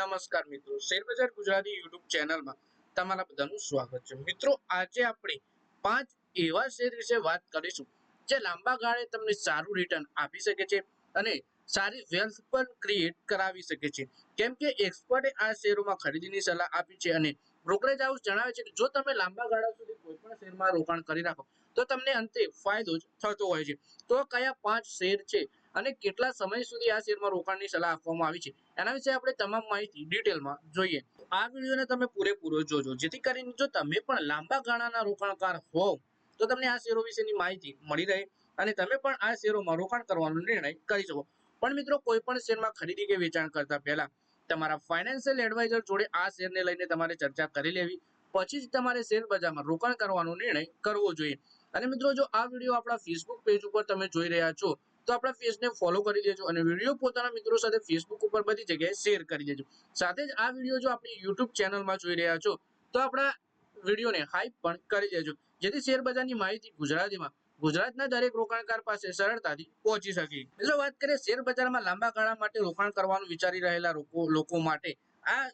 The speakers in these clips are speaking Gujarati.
નમસ્કાર મિત્રો, શેરબજાર ગુજરાતી યુટ્યુબ ચેનલમાં તમારા બધાનું સ્વાગત છે. મિત્રો, આજે આપણે પાંચ એવા શેર વિશે વાત કરીશું જે લાંબા ગાળે તમને સારું રિટર્ન આપી શકે છે અને સારી વેલ્થ પણ ક્રિએટ કરાવી શકે છે. કેમ કે એક્સપર્ટે આ શેરોમાં ખરીદીની સલાહ આપી છે અને બ્રોકરેજ હાઉસ જણાવે છે કે જો તમે લાંબા ગાળા સુધી કોઈ પણ શેરમાં રોકાણ કરી રાખો તો તમને અંતે ફાયદો જ થતો હોય છે. તો કયા પાંચ શેર છે? અને કેટલા સમય સુધી આ શેરમાં રોકાણની સલાહ આપવામાં આવી છે? એના વિશે આપણે તમામ માહિતી ડિટેલમાં જોઈએ. આ વિડીયોને તમે પૂરેપૂરો જોજો. જેથી કરીને જો તમે પણ લાંબા ગાળાના રોકાણકાર હોવ, તો તમને આ શેરો વિશેની માહિતી મળી રહે અને તમે પણ આ શેરોમાં રોકાણ કરવાનો નિર્ણય કરી શકો. પણ મિત્રો, કોઈ પણ શેરમાં ખરીદી કે વેચાણ કરતા પહેલા તમારા ફાઇનાન્શિયલ એડવાઇઝર જોડે આ શેરને લઈને તમારે ચર્ચા કરી લેવી. પછી જ તમારે શેર બજારમાં રોકાણ કરવાનો નિર્ણય કરવો જોઈએ. અને મિત્રો, જો આ વીડિયો આપણા ફેસબુક પેજ ઉપર તમે જોઈ રહ્યા છો તો આપણા પેજને ફોલો કરી દેજો અને વીડિયો પોતાના મિત્રો સાથે ફેસબુક ઉપર બધી જગ્યાએ શેર કરી દેજો. સાથે જ આ વીડિયો જો આપણી યુટ્યુબ ચેનલમાં જોઈ રહ્યા છો, તો આપણા વિડીયોને હાઈપ પણ કરી દેજો. જેથી શેરબજારની માહિતી ગુજરાતીમાં, ગુજરાતના દરેક રોકાણકાર પાસે સરળતાથી પહોંચી શકે. એટલે વાત કરીએ શેર બજારમાં લાંબા ગાળા માટે રોકાણ કરવાનું વિચારી રહેલા લોકો માટે આ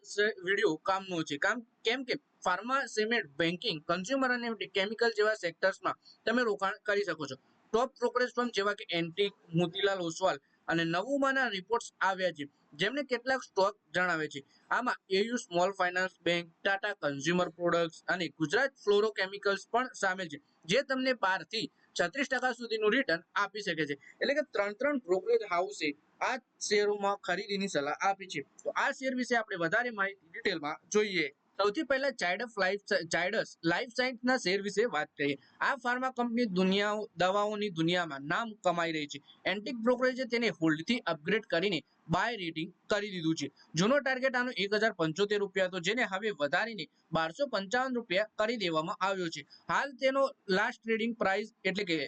વીડિયો કામનો છે. કામ, કેમ કે ફાર્મા સિમેન્ટ બેન્કિંગ કન્ઝ્યુમર અને કેમિકલ જેવા સેક્ટર્સમાં તમે રોકાણ કરી શકો છો. ટોપ બ્રોકરેજ ફર્મ જેવા કે એન્ટિક મોતીલાલ ઓસવાલ અને નવુમાના રિપોર્ટ્સ આવ્યા છે, જેમને કેટલાક સ્ટોક જણાવે છે. આમાં AU Small Finance Bank Tata Consumer Products અને ગુજરાત ફ્લોરોકેમિકલ્સ પણ સામેલ છે, જે તમને બારથી છત્રીસ ટકા સુધીનું રિટર્ન આપી શકે છે. એટલે કે ત્રણ ત્રણ બ્રોકરેજ હાઉસે આ શેરોમાં ખરીદીની સલાહ આપી છે. તો આ શેર વિશે આપણે વધારે માહિતી ડિટેલમાં જોઈએ. સૌથી પહેલા ચાઇડફ લાઈફ ચાઇડસ લાઈફ સાયન્સના શેર વિશે વાત કરીએ. આ ફાર્મા કંપની દુનિયા દવાઓની દુનિયામાં નામ કમાઈ રહી છે. એન્ટિક બ્રોકરેજે તેને હોલ્ડથી અપગ્રેડ કરીને બાય રેટિંગ કરી દીધું છે. જૂનો ટાર્ગેટ આનો એક હજાર પંચોતેર રૂપિયા હતો, જેને હવે વધારીને બારસો પંચાવન રૂપિયા કરી દેવામાં આવ્યો છે. હાલ તેનો લાસ્ટ ટ્રેડિંગ પ્રાઇસ એટલે કે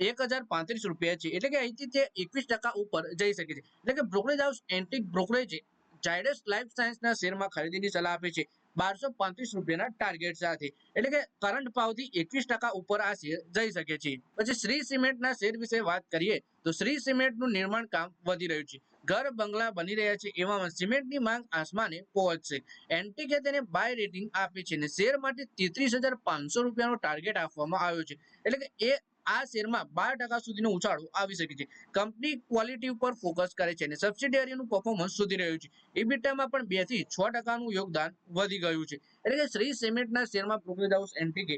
એક હજાર પાંત્રીસ રૂપિયા છે. એટલે કે અહીંથી તે એકવીસ ટકા ઉપર જઈ શકે છે. એટલે કે બ્રોકરેજ હાઉસ એન્ટિક બ્રોકરેજે જાયડસ લાઈફ સાયન્સના શેરમાં ખરીદીની સલાહ આપે છે. બારસો પાંત્રીસ રૂપિયાના ટાર્ગેટ સાથે એટલે કે કરંટ ભાવથી એકવીસ ટકા ઉપર આ શેર જઈ શકે છે. પછી શ્રી સિમેન્ટના શેર વિશે વાત કરીએ, તો શ્રી સિમેન્ટનું નિર્માણ કામ વધી રહ્યું છે. ઘર બંગલા બની રહ્યા છે, એવામાં સિમેન્ટની માંગ આસમાને પહોંચશે. એન્ટીકે તેને બાય રેટિંગ આપી છે અને શેર માટે તેત્રીસ હજાર પાંચસો રૂપિયાનો ટાર્ગેટ આપવામાં આવ્યો છે. એટલે કે એ આ શેરમાં બાર ટકા સુધીનો ઉછાળો આવી શકે છે. કંપની ક્વોલિટી ઉપર ફોકસ કરે છે અને સબસિડિયરીનું પરફોર્મન્સ સુધી રહ્યું છે. ઇબિટામાં પણ બેથી છ ટકાનું યોગદાન વધી ગયું છે. એટલે કે શ્રી સિમેન્ટના શેરમાં પ્રોગ્રેસ હાઉસ એન્ટિકે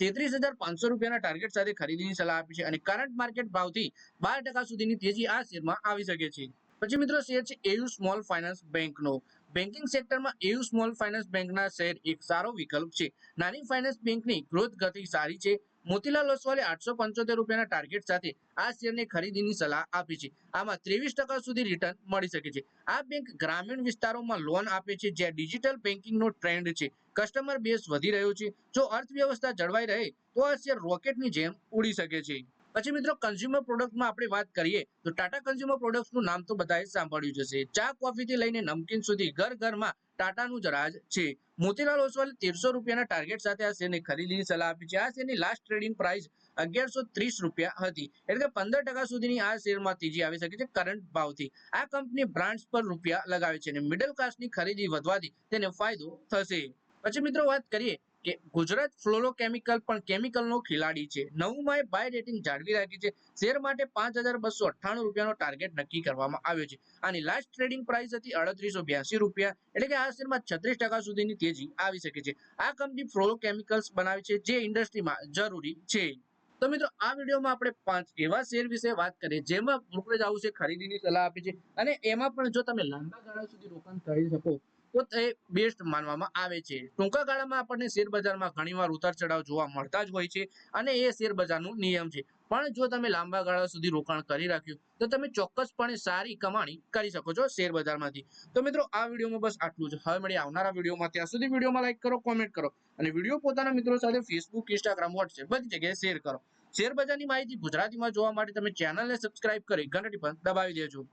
તેત્રીસ હજાર પાંચસો રૂપિયાના ટાર્ગેટ સાથે ખરીદીની સલાહ આપી છે અને કરંટ માર્કેટ ભાવથી બાર ટકા સુધીની તેજી આ શેરમાં આવી શકે છે. પછી મિત્રો શેર છે એયુ સ્મોલ ફાઇનાન્સ બેંકનો બેન્કિંગ સેક્ટરમાં એયુ સ્મોલ ફાઇનાન્સ બેંકના શેર એક સારો વિકલ્પ છે. નાની ફાઇનાન્સ બેંકની ગ્રોથ ગતિ સારી છે. મોતીલાલ ઓસવાલે આઠસો પંચોતેર રૂપિયાના ટાર્ગેટ સાથે આ શેરની ખરીદીની સલાહ આપી છે. આમાં ત્રેવીસ ટકા સુધી રિટર્ન મળી શકે છે. આ બેંક ગ્રામીણ વિસ્તારોમાં લોન આપે છે, જ્યાં ડિજિટલ બેન્કિંગનો ટ્રેન્ડ છે. કસ્ટમર બેઝ વધી રહ્યો છે. જો અર્થવ્યવસ્થા જળવાઈ રહે, તો આ શેર રોકેટની જેમ ઉડી શકે છે. પછી મિત્રો કન્ઝ્યુમર પ્રોડક્ટમાં આપણે વાત કરીએ, તો ટાટા કન્ઝ્યુમર પ્રોડક્ટ્સનું નામ તો બધાએ સાંભળ્યું જ ચા કોફીથી લઈને નમકીન સુધી ઘર ઘરમાં ટાટાનું જ રાજ છે. મોતીલાલ ઓસવાલે તેરસો રૂપિયાના ટાર્ગેટ સાથે આ શેરને ખરીદીની સલાહ આપી છે. આ શેરની લાસ્ટ ટ્રેડિંગ પ્રાઇસ અગિયારસો ત્રીસ રૂપિયા હતી. એટલે કે પંદર ટકા સુધીની આ શેરમાં તેજી આવી શકે છે કરંટ ભાવથી. આ કંપની બ્રાન્ડ્સ પર રૂપિયા લગાવે છે અને મિડલ ક્લાસની ખરીદી વધવાથી તેને ફાયદો થશે. પછી મિત્રો વાત કરીએ કે ગુજરાત ફ્લોરો કેમિકલ પણ કેમિકલનો ખેલાડી છે. નવમાએ બાય રેટિંગ જાળવી રાખી છે. શેર માટે પાંચ હજાર બસો અઠ્ઠાણું રૂપિયાનો ટાર્ગેટ નક્કી કરવામાં આવ્યો છે. આની લાસ્ટ ટ્રેડિંગ પ્રાઇસ હતી અડત્રીસો બ્યાસી રૂપિયા. એટલે કે આ શેરમાં છત્રીસ ટકા સુધીની તેજી આવી શકે છે. આ કંપની ફ્લોરો કેમિકલ્સ બનાવી છે જે ઇન્ડસ્ટ્રીમાં જરૂરી છે. તો મિત્રો, આ વિડીયોમાં આપણે પાંચ એવા શેર વિશે વાત કરીએ, જેમાં બ્રોકરેજ હાઉસે ખરીદીની સલાહ આપી છે. અને એમાં પણ જો તમે લાંબા ગાળા સુધી રોકાણ કરી શકો તો તે બેસ્ટ માનવામાં આવે છે. ટૂંકા ગાળામાં આપણને શેર બજારમાં ઘણીવાર ઉતાર ચઢાવ જોવા મળતા જ હોય છે અને એ શેર બજારનું નિયમ છે. પણ જો તમે લાંબા ગાળા સુધી રોકાણ કરી રાખ્યું, તો તમે ચોક્કસપણે સારી કમાણી કરી શકો છો શેર બજારમાંથી તો મિત્રો, આ વિડીયોમાં બસ આટલું જ. હવે મળી આવનારા વિડીયોમાં. ત્યાં સુધી વિડીયોમાં લાઈક કરો કોમેન્ટ કરો અને વીડિયો પોતાના મિત્રો સાથે ફેસબુક ઇન્સ્ટાગ્રામ વોટ્સએપ બધી જગ્યાએ શેર કરો. શેર બજારની માહિતી ગુજરાતીમાં જોવા માટે તમે ચેનલને સબસ્ક્રાઇબ કરી ઘંટડી પણ દબાવી દેજો.